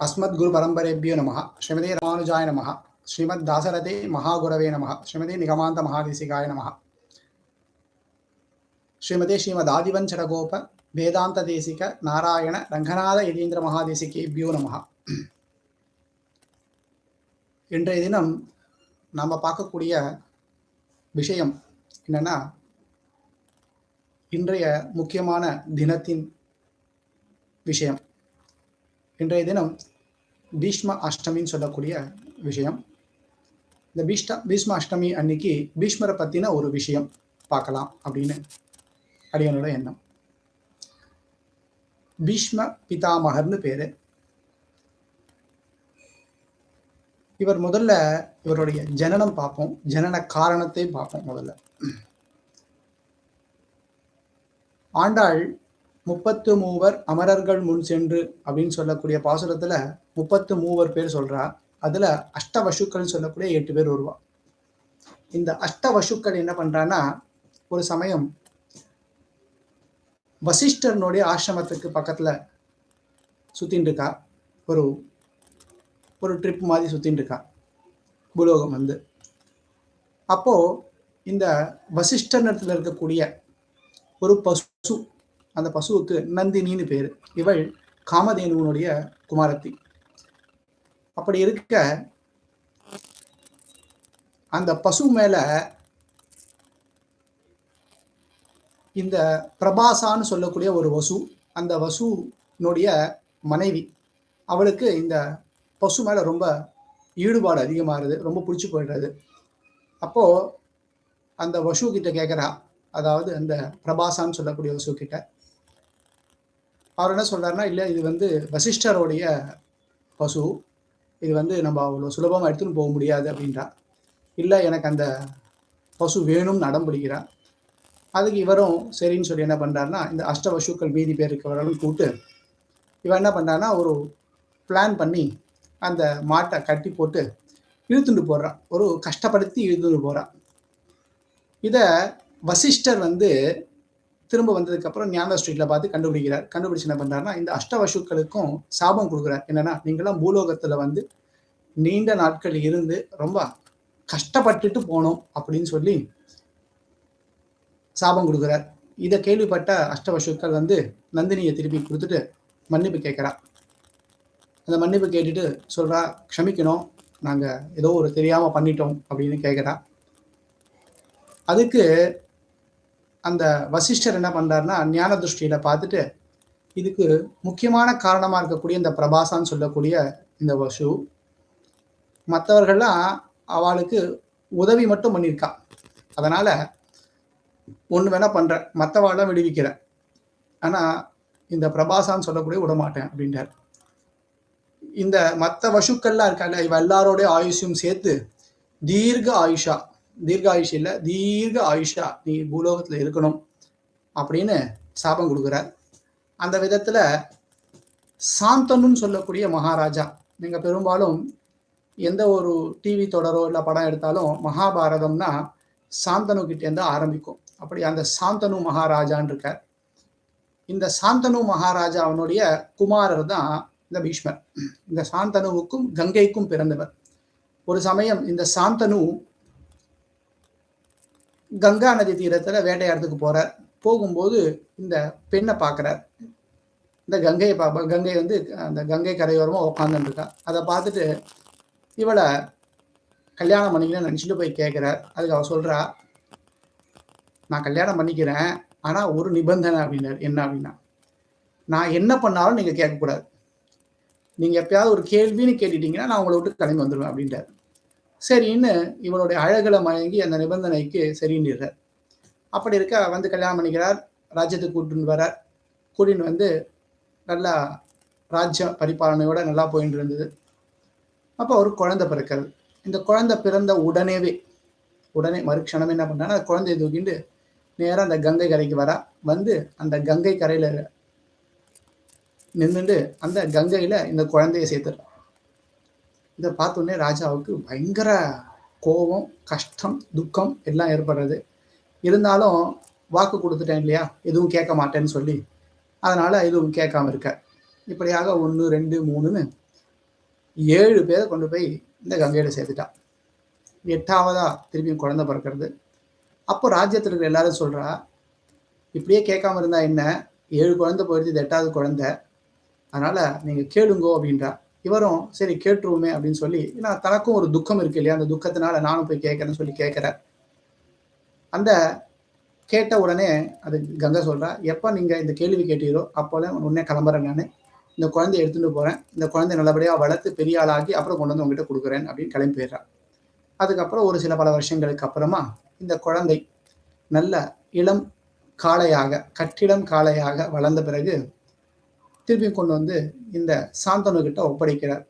அஸ்மத் குரு பரம்பரேபியோ நம ஸ்ரீமதே ராமானுஜாய நம ஸ்ரீமத் தாசரதே மகாகுரவே நம ஸ்ரீமதே நிகமாந்த மகாதேசிகாய நம ஸ்ரீமதே ஸ்ரீமத் ஆதிவஞ்சரகோப வேதாந்த தேசிக நாராயண ரங்கநாத யதீந்திர மகாதேசிகேபியோ நம இன்றைய தினம் நாம் பார்க்கக்கூடிய விஷயம் என்னன்னா இன்றைய முக்கியமான தினத்தின் விஷயம். இன்றைய தினம் பீஷ்ம அஷ்டமின்னு சொல்லக்கூடிய விஷயம். இந்த பீஷ்ட பீஷ்ம அஷ்டமி அன்னைக்கு பீஷ்மரை பற்றின ஒரு விஷயம் பார்க்கலாம் அப்படின்னு அடியனோட எண்ணம். பீஷ்ம பிதாமகர்னு பேர். இவர் முதல்ல இவருடைய ஜனனம் பார்ப்போம். ஜனன காரணத்தை பார்ப்போம் முதல்ல. ஆண்டாள் முப்பத்து மூவர் அமரர்கள் முன் சென்று அப்படின்னு சொல்லக்கூடிய பாசுரத்துல முப்பத்து மூவர் பேர் சொல்றா. அதுல அஷ்டவசுக்கள் சொல்லக்கூடிய எட்டு பேர் வருவா. இந்த அஷ்டவசுக்கள் என்ன பண்றான்னா ஒரு சமயம் வசிஷ்டர்னுடைய ஆசிரமத்துக்கு பக்கத்துல சுத்தின்னு இருக்கா. ஒரு ஒரு ட்ரிப் மாதிரி சுத்தின்னு இருக்கா. பூலோகம் வந்து. அப்போ இந்த வசிஷ்டர் இடத்துல இருக்கக்கூடிய ஒரு பசு அந்த பசுவுக்கு நந்தினின்னு பேர். இவள் காமதேனுவனுடைய குமாரத்தி. அப்படி இருக்க அந்த பசு மேல இந்த பிரபாசான்னு சொல்லக்கூடிய ஒரு வசு அந்த வசுனுடைய மனைவி அவளுக்கு இந்த பசு மேல ரொம்ப ஈடுபாடு அதிகமாகுது ரொம்ப பிடிச்சி போயிடுறது. அப்போ அந்த வசு கிட்ட கேட்குறா அதாவது அந்த பிரபாசான்னு சொல்லக்கூடிய வசு கிட்ட அவர் என்ன சொல்கிறாருன்னா இல்லை இது வந்து வசிஷ்டருடைய பசு. இது வந்து நம்ம அவ்வளோ சுலபமாக எடுத்துன்னு போக முடியாது அப்படின்றா. இல்லை எனக்கு அந்த பசு வேணும்னு அடம் அதுக்கு இவரும் சரின்னு சொல்லி என்ன பண்ணுறாருன்னா இந்த அஷ்ட பசுக்கள் மீதி பேர் இருக்கிறவர்களும் கூப்பிட்டு இவன் என்ன பண்ணுறான்னா ஒரு பிளான் பண்ணி அந்த மாட்டை கட்டி போட்டு இழுத்துட்டு போடுறான் ஒரு கஷ்டப்படுத்தி இழுத்துட்டு போகிறான் இதை வசிஷ்டர் வந்து திரும்ப வந்ததுக்கப்புறம் ஞான ஸ்ட்ரீட்டில் பார்த்து கண்டுபிடிக்கிறார். கண்டுபிடிச்சு என்ன பண்றாருன்னா இந்த அஷ்டவசுக்களுக்கும் சாபம் கொடுக்குறார். என்னன்னா நீங்களாம் பூலோகத்துல வந்து நீண்ட நாட்கள் இருந்து ரொம்ப கஷ்டப்பட்டுட்டு போனோம் அப்படின்னு சொல்லி சாபம் கொடுக்குறார். இதை கேள்விப்பட்ட அஷ்டவசுக்கள் வந்து நந்தினியை திருப்பி கொடுத்துட்டு மன்னிப்பு கேட்குறா. அந்த மன்னிப்பு கேட்டுட்டு சொல்கிறா க்ஷமிக்கணும். நாங்கள் ஏதோ ஒரு தெரியாமல் பண்ணிட்டோம் அப்படின்னு கேட்குறா. அதுக்கு அந்த வசிஷ்டர் என்ன பண்றாருன்னா ஞான திருஷ்டியில பார்த்துட்டு இதுக்கு முக்கியமான காரணமா இருக்கக்கூடிய இந்த பிரபாசான்னு சொல்லக்கூடிய இந்த வசு மற்றவர்கள்லாம் அவளுக்கு உதவி மட்டும் பண்ணியிருக்கான் அதனால ஒன்று வேணா பண்ணுறேன் மற்றவாள்லாம் விடுவிக்கிற ஆனா இந்த பிரபாசான்னு சொல்லக்கூடிய விடமாட்டேன் அப்படின்றார். இந்த மற்ற வசுக்கள்லாம் இருக்காங்க இவ எல்லாரோடைய ஆயுஷையும் சேர்த்து தீர்க்க ஆயுஷா. தீர்க்க ஆயுஷ் இல்லை தீர்க்க ஆயுஷா நீ பூலோகத்தில் இருக்கணும் அப்படின்னு சாபம் கொடுக்குறார். அந்த விதத்தில் சாந்தனுன்னு சொல்லக்கூடிய மகாராஜா நீங்கள் பெரும்பாலும் எந்த ஒரு டிவி தொடரோ இல்லை படம் எடுத்தாலும் மகாபாரதம்னா சாந்தனு கிட்டேருந்து ஆரம்பிக்கும். அப்படி அந்த சாந்தனு மகாராஜான் இருக்கார். இந்த சாந்தனு மகாராஜா அவனுடைய குமாரர் தான் இந்த பீஷ்மர். இந்த சாந்தனுவுக்கும் கங்கைக்கும் பிறந்தவர். ஒரு சமயம் இந்த சாந்தனு கங்கா நதி தீரத்தில் வேட்டையாடுறதுக்கு போகிறார் போகும்போது இந்த பெண்ணை பார்க்குறார். இந்த கங்கையை பார்ப்ப கங்கை வந்து அந்த கங்கை கரையோரமாக உட்காந்துருக்கா அதை பார்த்துட்டு இவளை கல்யாணம் பண்ணிக்கிறேன் நினச்சிட்டு போய் கேட்குறார் அதுக்கு அவள் சொல்கிறா நான் கல்யாணம் பண்ணிக்கிறேன் ஆனால் ஒரு நிபந்தனை அப்படின்னாரு. என்ன அப்படின்னா நான் என்ன பண்ணாலும் நீங்கள் கேட்கக்கூடாது. நீங்கள் எப்பயாவது ஒரு கேள்வின்னு கேட்டுட்டீங்கன்னா நான் உங்களை விட்டு கிளம்பி வந்துடுவேன் அப்படின்ட்டார் சரின்னு இவனுடைய அழகுல மயங்கி அந்த நிபந்தனைக்கு சரின்றார் அப்படி இருக்க வந்து கல்யாணம் பண்ணிக்கிறார் ராஜ்யத்துக்கு கூட்டின்னு வரார். கூட்டின்னு வந்து நல்லா ராஜ்ய பரிபாலனையோட நல்லா போயிட்டு இருந்தது. அப்போ ஒரு குழந்தை பிறக்கிறது. இந்த குழந்தை பிறந்த உடனேவே உடனே மறுக்ஷணமே என்ன பண்ணான்னா அந்த குழந்தைய தூக்கிட்டு நேராக அந்த கங்கை கரைக்கு வரா. வந்து அந்த கங்கை கரையில் நின்றுட்டு அந்த கங்கையில் இந்த குழந்தைய சேர்த்துடுறான் இதை பார்த்தோன்னே ராஜாவுக்கு பயங்கர கோபம் கஷ்டம் துக்கம் எல்லாம் ஏற்படுறது. இருந்தாலும் வாக்கு கொடுத்துட்டேன் இல்லையா? எதுவும் கேட்க மாட்டேன்னு சொல்லி அதனால் எதுவும் கேட்காம இருக்க. இப்படியாக ஒன்று ரெண்டு மூணுன்னு ஏழு பேரை கொண்டு போய் இந்த கங்கையில் சேர்த்துட்டான் எட்டாவதா திரும்பியும் குழந்தை பிறக்கிறது. அப்போ ராஜ்யத்தில் இருக்கிற எல்லாரும் சொல்கிறா இப்படியே கேட்காம இருந்தால் என்ன? ஏழு குழந்தை போயிடுது இது எட்டாவது குழந்தை. அதனால் நீங்கள் கேளுங்கோ அப்படின்றா. இவரும் சரி கேட்டுருவோமே அப்படின்னு சொல்லி ஏன்னா தனக்கும் ஒரு துக்கம் இருக்கு இல்லையா? அந்த துக்கத்தினால நானும் போய் கேட்கறேன்னு சொல்லி கேட்கிறார். அந்த கேட்ட உடனே அது கங்கை சொல்றா எப்போ நீங்க இந்த கேள்வி கேட்டீரோ அப்போல உடனே கிளம்புறேன் நான். இந்த குழந்தைய எடுத்துட்டு போறேன். இந்த குழந்தை நல்லபடியா வளர்த்து பெரிய ஆளாகி அப்புறம் கொண்டு வந்து உங்ககிட்ட கொடுக்குறேன் அப்படின்னு கிளம்பி போயிடுறான். அதுக்கப்புறம் ஒரு சில பல வருஷங்களுக்கு அப்புறமா இந்த குழந்தை நல்ல இளம் காளையாக கட்டிடம் காளையாக வளர்ந்த பிறகு திருப்பி கொண்டு வந்து இந்த சாந்தனு கிட்ட ஒப்படைக்கிறார்.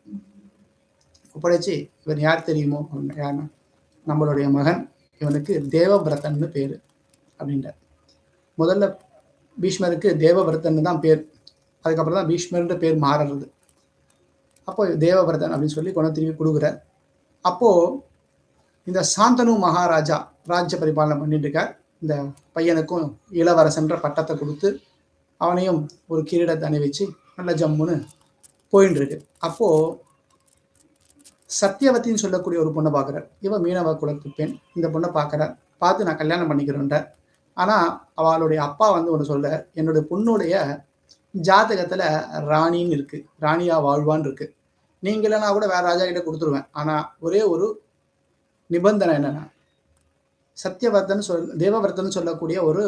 ஒப்படைச்சு இவன் யார் தெரியுமோ? யாருன்னா நம்மளுடைய மகன். இவனுக்கு தேவபிரதன்னு பேர் அப்படின்றார். முதல்ல பீஷ்மருக்கு தேவபிரதன் தான் பேர். அதுக்கப்புறம் தான் பீஷ்மர்ன்ற பேர் மாறுறது. அப்போ தேவபிரதன் அப்படின்னு சொல்லி கொண்டு திரும்பி கொடுக்குறார். அப்போ இந்த சாந்தனு மகாராஜா ராஜ்ய பரிபாலனை பண்ணிட்டு இருக்கார். இந்த பையனுக்கும் இளவரசன்ற பட்டத்தை கொடுத்து அவனையும் ஒரு கிரீடத்தை அணிவிச்சு நல்ல ஜம்முன்னு போயின்னு இருக்கு அப்போ சத்தியவத்தின்னு சொல்லக்கூடிய ஒரு பொண்ணை பார்க்குறார். இவன் மீனவ குலத்து பெண். இந்த பொண்ணை பார்க்குறார். பார்த்து நான் கல்யாணம் பண்ணிக்கிறேன்றார். ஆனால் அவளுடைய அப்பா வந்து ஒன்று சொல்ல என்னுடைய பொண்ணுடைய ஜாதகத்தில் ராணின்னு இருக்குது ராணியா வாழ்வான்னு இருக்குது நீங்க இல்லைனா கூட வேற ராஜா கிட்ட கொடுத்துருவேன். ஆனால் ஒரே ஒரு நிபந்தனை என்னென்னா சத்தியவர்த்தன் சொல் தேவவர்த்தன் சொல்லக்கூடிய ஒரு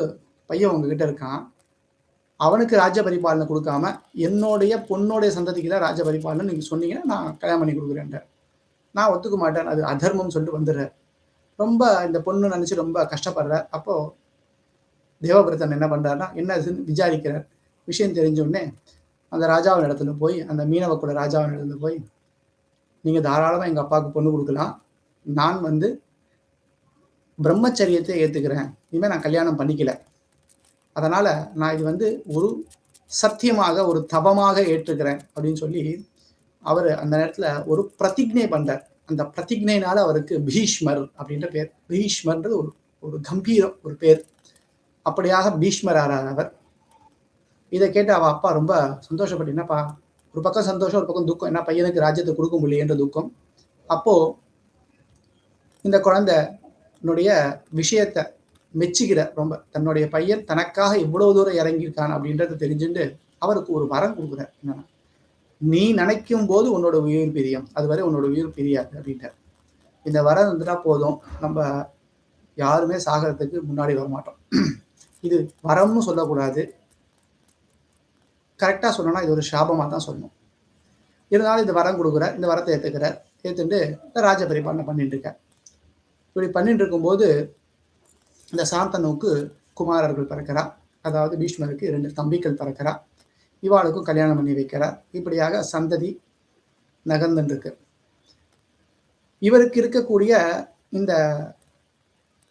பையன் உங்ககிட்ட இருக்கான். அவனுக்கு ராஜ்ய பரிபாலனை கொடுக்காம என்னுடைய பொண்ணுடைய சந்ததிக்கு தான் ராஜ்ய பரிபாலனை நீங்கள் சொன்னீங்கன்னா நான் கல்யாணம் பண்ணி கொடுக்குறேன்ட்டு நான் ஒத்துக்க மாட்டேன். அது அதர்மம் சொல்லிட்டு வந்துடுறார். ரொம்ப இந்த பொண்ணு நினச்சி ரொம்ப கஷ்டப்படுறார் அப்போது தேவபிரதன் என்ன பண்ணுறாருன்னா என்ன இதுன்னு விசாரிக்கிறார். விஷயம் தெரிஞ்சோடனே அந்த ராஜாவின் இடத்துல போய் அந்த மீனவ கூட ராஜாவின் இடத்துல போய் நீங்கள் தாராளமாக எங்கள் அப்பாவுக்கு பொண்ணு கொடுக்கலாம். நான் வந்து பிரம்மச்சரியத்தை ஏற்றுக்கிறேன் இனிமேல் நான் கல்யாணம் பண்ணிக்கல. அதனால் நான் இது வந்து ஒரு சத்தியமாக ஒரு தபமாக ஏற்றுக்கிறேன் அப்படின்னு சொல்லி அவர் அந்த நேரத்தில் ஒரு பிரதிஜை பண்ணுறார் அந்த பிரதிஜைனால அவருக்கு பீஷ்மர் அப்படின்ற பேர். பீஷ்மர்ன்றது ஒரு ஒரு கம்பீரம் ஒரு பேர். அப்படியாக பீஷ்மர் ஆறார் அவர். இதை கேட்டு அவள் அப்பா ரொம்ப சந்தோஷப்பட்டு என்னப்பா ஒரு பக்கம் சந்தோஷம் ஒரு பக்கம் துக்கம். என்ன பையனுக்கு ராஜ்யத்தை கொடுக்க முடியன்ற துக்கம். அப்போது இந்த குழந்தைனுடைய விஷயத்த மெச்சுகிறார் ரொம்ப. தன்னுடைய பையன் தனக்காக எவ்வளவு தூரம் இறங்கியிருக்கான் அப்படின்றத தெரிஞ்சுட்டு அவருக்கு ஒரு வரம் கொடுக்குறார். என்னன்னா நீ நினைக்கும் போது உன்னோட உயிர் பிரியம். அதுவரை உன்னோட உயிர் பிரியாது அப்படின்றார். இந்த வரம் இருந்துட்டா போதும். நம்ம யாருமே சாகிறதுக்கு முன்னாடி வர மாட்டோம் இது வரம்னு சொல்லக்கூடாது. கரெக்டாக சொல்லணும்னா இது ஒரு சாபமாக தான் சொல்லணும். இருந்தாலும் இந்த வரம் கொடுக்குறார். இந்த வரத்தை ஏற்றுக்கிறார் ஏற்றுட்டு ராஜபரிபாலனை பண்ணிட்டு இருக்கார். இப்படி பண்ணிட்டு இருக்கும்போது இந்த சாந்தனுக்கு குமாரர்கள் பிறக்கிறா அதாவது பீஷ்மருக்கு இரண்டு தம்பிகள் பிறக்கிறா இவாளுக்கும் கல்யாணம் பண்ணி வைக்கிறார். இப்படியாக சந்ததி நகர்ந்துருக்கு. இவருக்கு இருக்கக்கூடிய இந்த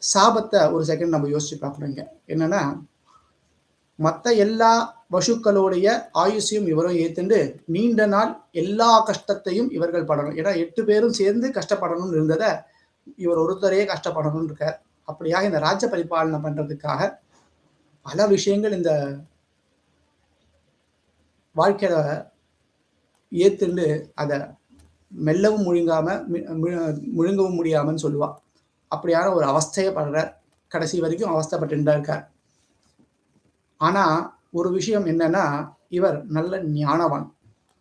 சாபத்தை ஒரு செகண்ட் நம்ம யோசிச்சு பார்க்குறோங்க என்னன்னா மற்ற எல்லா பசுக்களுடைய ஆயுஷையும் இவரும் ஏத்துண்டு நீண்ட நாள் எல்லா கஷ்டத்தையும் இவர்கள் படணும். ஏன்னா எட்டு பேரும் சேர்ந்து கஷ்டப்படணும்னு இருந்ததை இவர் ஒருத்தரையே கஷ்டப்படணும்னு இருக்கார். அப்படியாக இந்த ராஜ்ய பரிபாலனை பண்றதுக்காக பல விஷயங்கள் இந்த வாழ்க்கையில ஏத்துண்டு அதை மெல்லவும் முழுங்காம முழுங்கவும் முடியாமன்னு சொல்லுவா. அப்படியான ஒரு அவஸ்தையை படுற கடைசி வரைக்கும் அவஸ்தைப்பட்டு இருக்கார். ஆனா ஒரு விஷயம் என்னன்னா இவர் நல்ல ஞானவான்.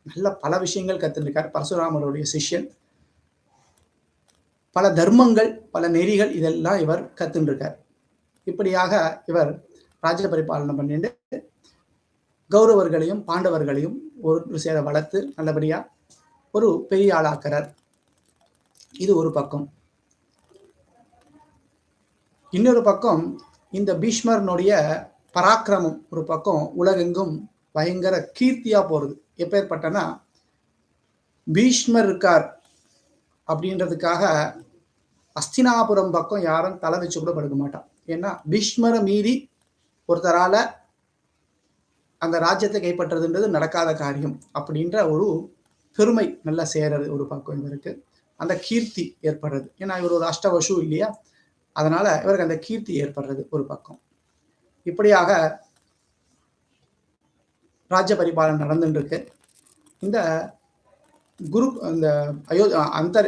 நல்ல பல விஷயங்கள் கத்துருக்கார் பரசுராமருடைய சிஷ்யன். பல தர்மங்கள் பல நெறிகள் இதெல்லாம் இவர் கத்துருக்கார் இப்படியாக இவர் ராஜ்ய பரிபாலனம் பண்ணிட்டு கௌரவர்களையும் பாண்டவர்களையும் ஒரு சேர வளர்த்து நல்லபடியா ஒரு பெரிய ஆளாக்கிறார். இது ஒரு பக்கம். இன்னொரு பக்கம் இந்த பீஷ்மரனுடைய பராக்கிரமம் ஒரு பக்கம் உலகெங்கும் பயங்கர கீர்த்தியா போறது. எப்பேற்பட்டனா பீஷ்மர் இருக்கார். அப்படின்றதுக்காக அஸ்தினாபுரம் பக்கம் யாரும் தலை வச்சு கூட படுக்க மாட்டான். ஏன்னா பீஷ்மரை மீறி ஒருத்தரால அந்த ராஜ்யத்தை கைப்பற்றுறதுன்றது நடக்காத காரியம் அப்படின்ற ஒரு பெருமை நல்லா சேர்றது ஒரு பக்கம் இவருக்கு. அந்த கீர்த்தி ஏற்படுறது. ஏன்னா இவர் ஒரு அஷ்டவசு இல்லையா? அதனால இவருக்கு அந்த கீர்த்தி ஏற்படுறது ஒரு பக்கம். இப்படியாக ராஜ்ய பரிபாலனை நடந்துட்டு இருக்கு. இந்த குரு இந்த அயோ அந்த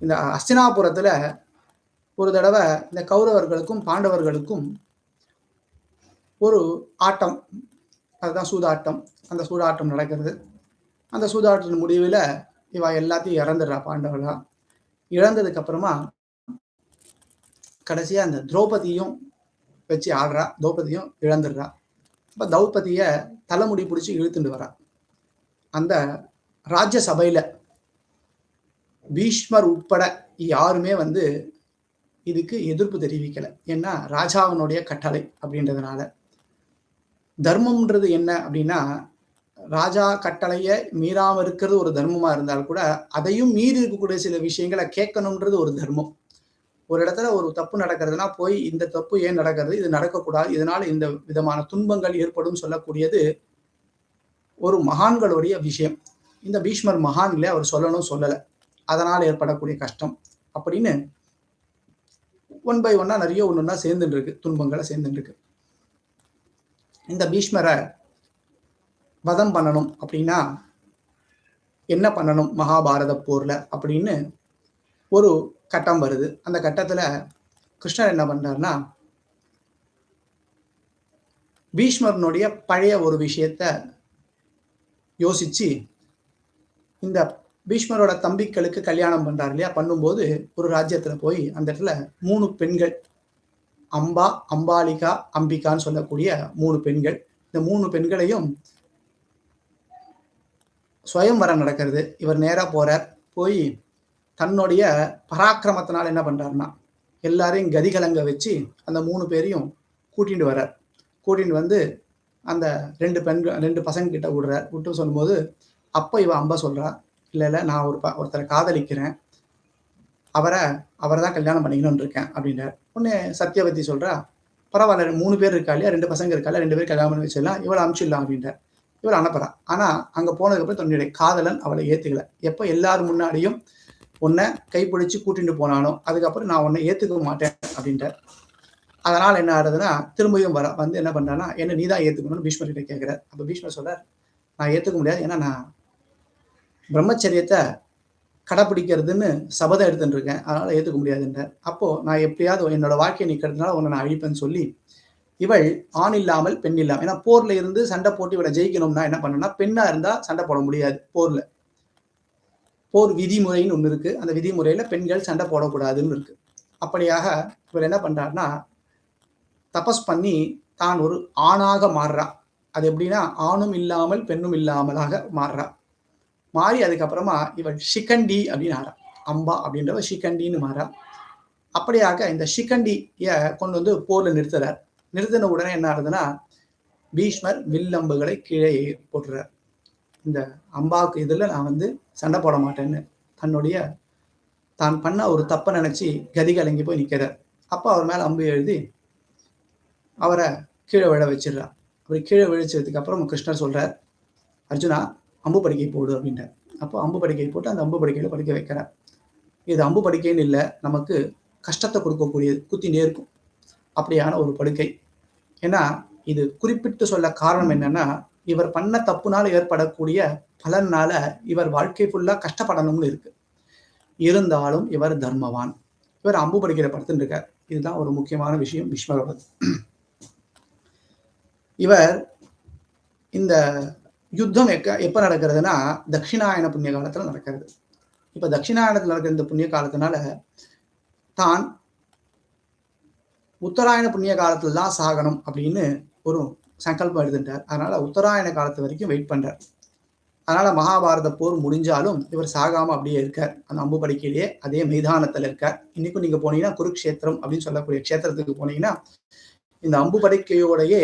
இந்த அஸ்தினாபுரத்தில் ஒரு தடவை இந்த கௌரவர்களுக்கும் பாண்டவர்களுக்கும் ஒரு ஆட்டம். அதுதான் சூதாட்டம். அந்த சூதாட்டம் நடக்கிறது. அந்த சூதாட்டத்தின் முடிவில் இவ எல்லாத்தையும் இறந்துடுறா பாண்டவர்களா. இழந்ததுக்கு அப்புறமா அந்த திரௌபதியும் வச்சு ஆடுறா திரௌபதியும் இழந்துடுறா. அப்போ திரௌபதியை தலைமுடி பிடிச்சி இழுத்துட்டு வரா. அந்த ராஜ்யசபையில் பீஷ்மர் உட்பட யாருமே வந்து இதுக்கு எதிர்ப்பு தெரிவிக்கலை. ஏன்னா ராஜாவினுடைய கட்டளை அப்படின்றதுனால. தர்மம்ன்றது என்ன அப்படின்னா ராஜா கட்டளையை மீறாமல் இருக்கிறது ஒரு தர்மமாக இருந்தால் கூட அதையும் மீறி இருக்கக்கூடிய சில விஷயங்களை கேட்கணுன்றது ஒரு தர்மம். ஒரு இடத்துல ஒரு தப்பு நடக்கிறதுனா போய் இந்த தப்பு ஏன் நடக்கிறது? இது நடக்கக்கூடாது. இதனால் இந்த விதமான துன்பங்கள் ஏற்படும் சொல்லக்கூடியது ஒரு மகான்களுடைய விஷயம். இந்த பீஷ்மர் மகான்ல அவர் சொல்லணும் சொல்லலை. அதனால் ஏற்படக்கூடிய கஷ்டம் அப்படின்னு ஒன் பை ஒன்னா நிறைய ஒன்று ஒன்றா சேர்ந்துட்டு இருக்கு துன்பங்களை சேர்ந்துட்டு இருக்கு இந்த பீஷ்மரை வதம் பண்ணணும் அப்படின்னா என்ன பண்ணணும்? மகாபாரத போர்ல அப்படின்னு ஒரு கட்டம் வருது. அந்த கட்டத்துல கிருஷ்ணர் என்ன பண்றாருன்னா பீஷ்மரனுடைய பழைய ஒரு விஷயத்த யோசிச்சு இந்த பீஷ்மரோட தம்பிக்களுக்கு கல்யாணம் பண்ணுறாரு இல்லையா? பண்ணும்போது ஒரு ராஜ்யத்தில் போய் அந்த இடத்துல மூணு பெண்கள் அம்பா அம்பாலிகா அம்பிகான்னு சொல்லக்கூடிய மூணு பெண்கள். இந்த மூணு பெண்களையும் சுயம்வரம் நடக்கிறது. இவர் நேராக போகிறார் போய் தன்னுடைய பராக்கிரமத்தினால் என்ன பண்ணுறாருன்னா எல்லாரையும் கதிகலங்க வச்சு அந்த மூணு பேரையும் கூட்டிகிட்டு வர்றார். கூட்டிகிட்டு வந்து அந்த ரெண்டு பெண்கள் ரெண்டு பசங்க கிட்ட விடுறார் விட்டு சொல்லும்போது அப்போ இவன் அம்பா சொல்றா இல்லை இல்லை நான் ஒரு ப- ஒருத்தரை காதலிக்கிறேன். அவரை அவரை தான் கல்யாணம் பண்ணிக்கணும்னு இருக்கேன் அப்படின்றார் உடனே சத்யவதி சொல்றா பரவாயில்ல மூணு பேர் இருக்கா இல்லையா? ரெண்டு பசங்க இருக்கா ரெண்டு பேர் கல்யாணம் பண்ணி வச்சிடலாம். இவளை அனுப்பிச்சிடலாம் அப்படின்றார் இவளை அனுப்புறா. ஆனா அங்க போனதுக்கப்புறம் தன்னுடைய காதலன் அவளை ஏத்துக்கல. எப்போ எல்லாரும் முன்னாடியும் உன்னை கைப்பிடிச்சு கூட்டிட்டு போனானோ அதுக்கப்புறம் நான் உன்னை ஏத்துக்க மாட்டேன் அப்படின்றார் அதனால் என்ன ஆகுதுன்னா திரும்பியும் வர வந்து என்ன பண்ணுறான்னா என்ன நீ தான் ஏற்றுக்கணும்னு பீஷ்மர் கிட்ட கேட்குறார். அப்போ பீஷ்மர் சொல்கிறார் நான் ஏற்றுக்க முடியாது. ஏன்னா நான் பிரம்மச்சரியத்தை கடைப்பிடிக்கிறதுன்னு சபதம் எடுத்துட்டு இருக்கேன். அதனால் ஏற்றுக்க முடியாதுன்றார். அப்போது நான் எப்படியாவது என்னோட வாழ்க்கையை நிற்கிறதுனால உன்னை நான் அழிப்பேன்னு சொல்லி இவள் ஆண் இல்லாமல் பெண் இல்லாமல் ஏன்னா போர்ல இருந்து சண்டை போட்டு இவளை ஜெயிக்கணும்னா என்ன பண்ணணும்னா பெண்ணா இருந்தா சண்டை போட முடியாது போர்ல. போர் விதிமுறைன்னு ஒன்று இருக்கு. அந்த விதிமுறையில பெண்கள் சண்டை போடக்கூடாதுன்னு இருக்கு. அப்படியாக இவர் என்ன பண்றாருன்னா தபஸ் பண்ணி தான் ஒரு ஆணாக மாறுறா. அது எப்படின்னா ஆணும் இல்லாமல் பெண்ணும் இல்லாமலாக மாறுறா. மாறி அதுக்கப்புறமா இவள் ஷிகண்டி அப்படின்னு ஆறா. அம்பா அப்படின்றவ ஷிகண்டின்னு மாறா. அப்படியாக இந்த ஷிகண்டிய கொண்டு வந்து போர்ல நிறுத்துறார். நிறுத்தின உடனே என்ன ஆகுதுன்னா பீஷ்மர் வில்லம்புகளை கீழே போட்டுறார். இந்த அம்பாவுக்கு இதில் நான் வந்து சண்டை போட மாட்டேன்னு தன்னுடைய தான் பண்ண ஒரு தப்பை நினைச்சு கதி கலங்கி போய் நிற்கிறார் அப்போ அவர் மேலே அம்பு எழுதி அவரை கீழே விழ வச்சிடுறா. அப்படி கீழே விழிச்சதுக்கு அப்புறம் கிருஷ்ணர் சொல்றார் அர்ஜுனா அம்பு படுக்கை போடு அப்படின்றார். அப்போ அம்பு படுக்கை போட்டு அந்த அம்பு படுக்கையில படுக்க வைக்கிறார். இது அம்பு படுக்கைன்னு இல்லை நமக்கு கஷ்டத்தை கொடுக்கக்கூடியது குத்தி நேர்க்கும் அப்படியான ஒரு படுக்கை. ஏன்னா இது குறிப்பிட்டு சொல்ல காரணம் என்னன்னா இவர் பண்ண தப்புனால ஏற்படக்கூடிய பலனால இவர் வாழ்க்கை ஃபுல்லா கஷ்டப்படணும்னு இருக்கு. இருந்தாலும் இவர் தர்மவான். இவர் அம்பு படுக்கையில படுத்துட்டு இருக்கார். இதுதான் ஒரு முக்கியமான விஷயம் பீஷ்மரோடது இவர் இந்த யுத்தம் எக்க எப்போ நடக்கிறதுனா தட்சிணாயன புண்ணிய காலத்தில் நடக்கிறது. இப்போ தட்சிணாயனத்தில் நடக்கிற இந்த புண்ணிய காலத்தினால தான் உத்தராயண புண்ணிய காலத்தில் தான் சாகணும் அப்படின்னு ஒரு சங்கல்பம் எடுத்துட்டார் அதனால உத்தராயண காலத்து வரைக்கும் வெயிட் பண்றார். அதனால மகாபாரத போர் முடிஞ்சாலும் இவர் சாகாம அப்படியே இருக்கார். அந்த அம்பு படுக்கையிலேயே அதே மைதானத்தில் இருக்கார். இன்னைக்கும் நீங்க போனீங்கன்னா குருக்ஷேத்திரம் அப்படின்னு சொல்லக்கூடிய க்ஷேத்திரத்துக்கு போனீங்கன்னா இந்த அம்பு படுக்கையோடையே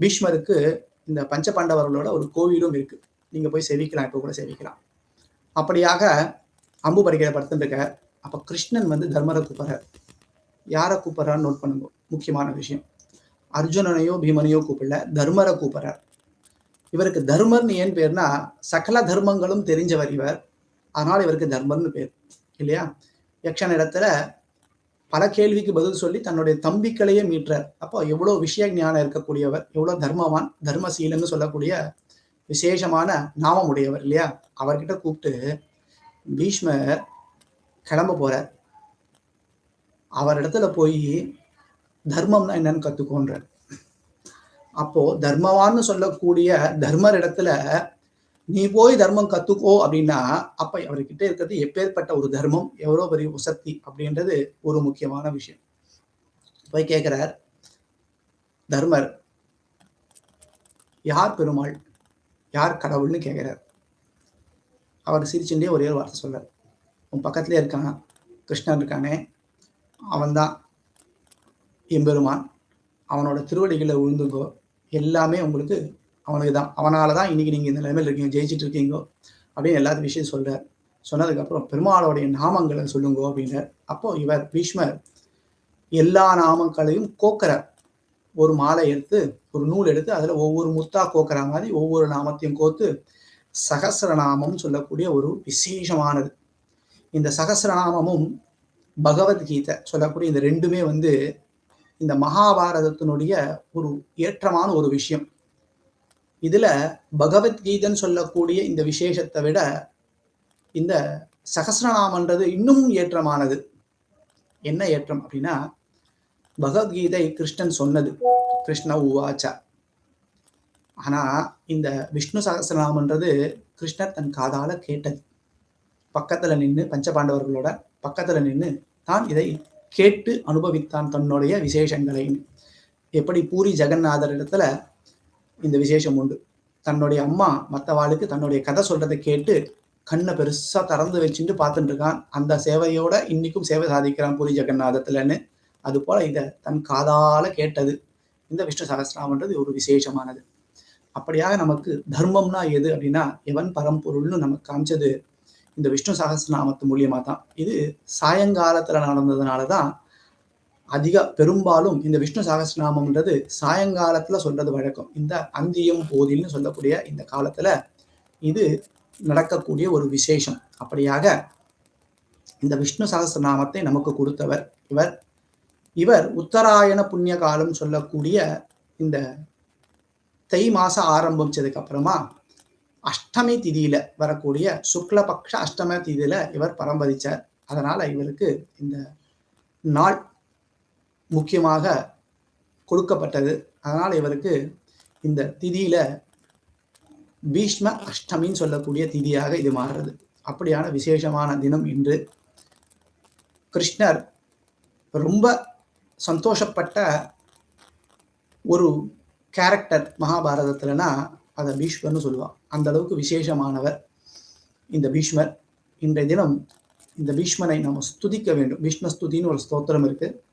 பீஷ்மருக்கு இந்த பஞ்ச பாண்டவர்களோட ஒரு கோவிலும் இருக்கு. நீங்க போய் சேவிக்கலாம் இப்போ கூட சேவிக்கலாம். அப்படியாக அம்பு பறிக்கிற படுத்துட்டு இருக்க அப்ப கிருஷ்ணன் வந்து தர்மரை கூப்பிடுறார். யாரை கூப்பிடுறான்னு நோட் பண்ணுங்க. முக்கியமான விஷயம். அர்ஜுனனையோ பீமனையோ கூப்பிடல. தர்மரை கூப்பிடுறார். இவருக்கு தர்மர்னு ஏன் பேர்னா சகல தர்மங்களும் தெரிஞ்சவர் இவர். அதனால இவருக்கு தர்மர்னு பேர். இல்லையா? யக்ஷன் இடத்துல பல கேள்விக்கு பதில் சொல்லி தன்னுடைய தம்பிக்களையே மீட்டார் அப்போ எவ்வளோ விஷய ஞானம் இருக்கக்கூடியவர் எவ்வளோ தர்மவான் தர்மசீலன்னு சொல்லக்கூடிய விசேஷமான நாமம் உடையவர் இல்லையா? அவர்கிட்ட கூப்பிட்டு பீஷ்மர் கிளம்ப போறார். அவரிடத்துல போய் தர்மம்னா என்னன்னு கத்துக்கோன்றார். அப்போ தர்மவான்னு சொல்லக்கூடிய தர்மர் இடத்துல நீ போய் தர்மம் கத்துக்கோ அப்படின்னா அப்ப அவர்கிட்ட இருக்கிறது எப்பேற்பட்ட ஒரு தர்மம் எவ்வளோ பெரிய உசக்தி அப்படின்றது ஒரு முக்கியமான விஷயம். போய் கேட்கிறார் தர்மர் யார் பெருமாள் யார் கடவுள்னு கேட்கிறார் அவர் சிரிச்சுட்டே ஒரே ஒரு வார்த்தை சொல்றார். உன் பக்கத்துலேயே இருக்கான் கிருஷ்ணன் இருக்கானே அவன்தான் எம்பெருமான். அவனோட திருவடிகளை உழுந்துங்கோ எல்லாமே உங்களுக்கு அவனுக்கு தான் அவனால தான் இன்னைக்கு நீங்கள் இந்த நிலைமையில் இருக்கீங்க ஜெயிச்சுட்டு இருக்கீங்கோ அப்படின்னு எல்லாத்து விஷயம் சொல்றார். சொன்னதுக்கப்புறம் பெருமாளுடைய நாமங்களை சொல்லுங்கோ அப்படின்னு அப்போ இவர் பீஷ்மர் எல்லா நாமங்களையும் கோக்கிறார். ஒரு மாலை எடுத்து ஒரு நூல் எடுத்து அதில் ஒவ்வொரு முத்தா கோக்கிற மாதிரி ஒவ்வொரு நாமத்தையும் கோத்து சகசிரநாமம் சொல்லக்கூடிய ஒரு விசேஷமானது. இந்த சகசிரநாமமும் பகவத்கீதை சொல்லக்கூடிய இந்த ரெண்டுமே வந்து இந்த மகாபாரதத்தினுடைய ஒரு ஏற்றமான ஒரு விஷயம். இதுல பகவத்கீதைன்னு சொல்லக்கூடிய இந்த விசேஷத்தை விட இந்த சகசிரநாமன்றது இன்னும் ஏற்றமானது. என்ன ஏற்றம் அப்படின்னா பகவத்கீதை கிருஷ்ணன் சொன்னது. கிருஷ்ண உவாச்சா. ஆனா இந்த விஷ்ணு சகசிரநாமன்றது கிருஷ்ணர் தன் காதால கேட்டது. பக்கத்துல நின்று பஞ்சபாண்டவர்களோட பக்கத்துல நின்று தான் இதை கேட்டு அனுபவித்தான் தன்னுடைய விசேஷங்களை எப்படி பூரி ஜெகநாதர் இடத்துல இந்த விசேஷம் உண்டு. தன்னுடைய அம்மா மற்றவாளுக்கு தன்னுடைய கதை சொல்றதை கேட்டு கண்ணை பெருசா திறந்து வச்சுட்டு பார்த்துட்டு இருக்கான். அந்த சேவையோட இன்னைக்கும் சேவை சாதிக்கிறான் பூரி ஜெகநாதத்துலன்னு. அது போல இதை தன் காதால கேட்டது இந்த விஷ்ணு சகசிராமன்றது ஒரு விசேஷமானது. அப்படியாக நமக்கு தர்மம்னா எது அப்படின்னா எவன் பரம்பொருள்னு நமக்கு காமிச்சது இந்த விஷ்ணு சகசிரநாமத்து மூலியமா தான் இது சாயங்காலத்துல நடந்ததுனால தான் அதிக பெரும்பாலும் இந்த விஷ்ணு சகசிரநாமம்ன்றது சாயங்காலத்துல சொல்றது வழக்கம். இந்த அந்தியம் போதில்னு சொல்லக்கூடிய இந்த காலத்துல இது நடக்கக்கூடிய ஒரு விசேஷம். அப்படியாக இந்த விஷ்ணு சகசிரநாமத்தை நமக்கு கொடுத்தவர் இவர். இவர் உத்தராயண புண்ணிய காலம் சொல்லக்கூடிய இந்த தை மாசம் ஆரம்பிச்சதுக்கு அப்புறமா அஷ்டமி திதியில வரக்கூடிய சுக்லபக்ஷ அஷ்டம திதியில இவர் பரம்பரிச்சார். அதனால இவருக்கு இந்த நாள் முக்கியமாக கொடுக்கப்பட்டது. அதனால் இவருக்கு இந்த திதியில பீஷ்ம அஷ்டமின்னு சொல்லக்கூடிய திதியாக இது மாறுறது. அப்படியான விசேஷமான தினம் இன்று. கிருஷ்ணர் ரொம்ப சந்தோஷப்பட்ட ஒரு கேரக்டர் மகாபாரதத்துலனா அதை பீஷ்மர்னு சொல்லுவான். அந்த அளவுக்கு விசேஷமானவர் இந்த பீஷ்மர். இன்றைய தினம் இந்த பீஷ்மனை நம்ம ஸ்துதிக்க வேண்டும். பீஷ்ம ஸ்துதின்னு ஒரு ஸ்தோத்திரம் இருக்குது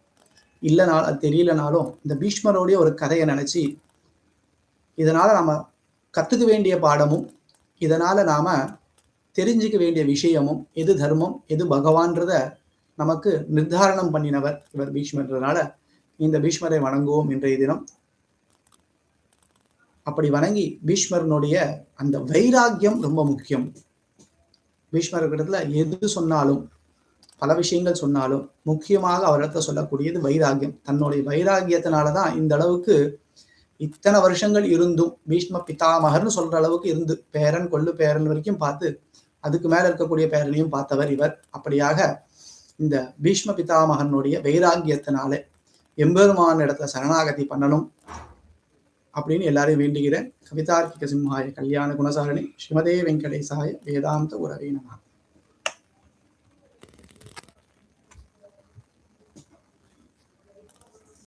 இல்லைனாலும் அது தெரியலனாலும் இந்த பீஷ்மரோடைய ஒரு கதையை நினச்சி இதனால் நாம் கற்றுக்க வேண்டிய பாடமும் இதனால நாம தெரிஞ்சுக்க வேண்டிய விஷயமும் எது தர்மம் எது பகவான்றத நமக்கு நிர்தாரணம் பண்ணினவர் இவர் பீஷ்மர்ன்றதுனால இந்த பீஷ்மரை வணங்குவோம் இன்றைய தினம். அப்படி வணங்கி பீஷ்மரனுடைய அந்த வைராக்கியம் ரொம்ப முக்கியம். பீஷ்மர்கிட்டத்துல எது சொன்னாலும் பல விஷயங்கள் சொன்னாலும் முக்கியமாக அவரிடத்துல சொல்லக்கூடியது வைராகியம் தன்னுடைய வைராக்கியத்தினாலதான் இந்த அளவுக்கு இத்தனை வருஷங்கள் இருந்தும் பீஷ்ம பிதாமகர்னு சொல்ற அளவுக்கு இருந்து பேரன் கொள்ளு பேரன் வரைக்கும் பார்த்து அதுக்கு மேல இருக்கக்கூடிய பேரனையும் பார்த்தவர் இவர். அப்படியாக இந்த பீஷ்ம பிதாமகனுடைய வைராகியத்தினாலே எம்பெருமான இடத்துல சரணாகதி பண்ணணும் அப்படின்னு எல்லாரையும் வேண்டுகிறேன். கவிதார்க்கிக சிம்ஹாய கல்யாண குணசாரணி ஸ்ரீமதே வெங்கடேசாய வேதாந்த உறவே நம.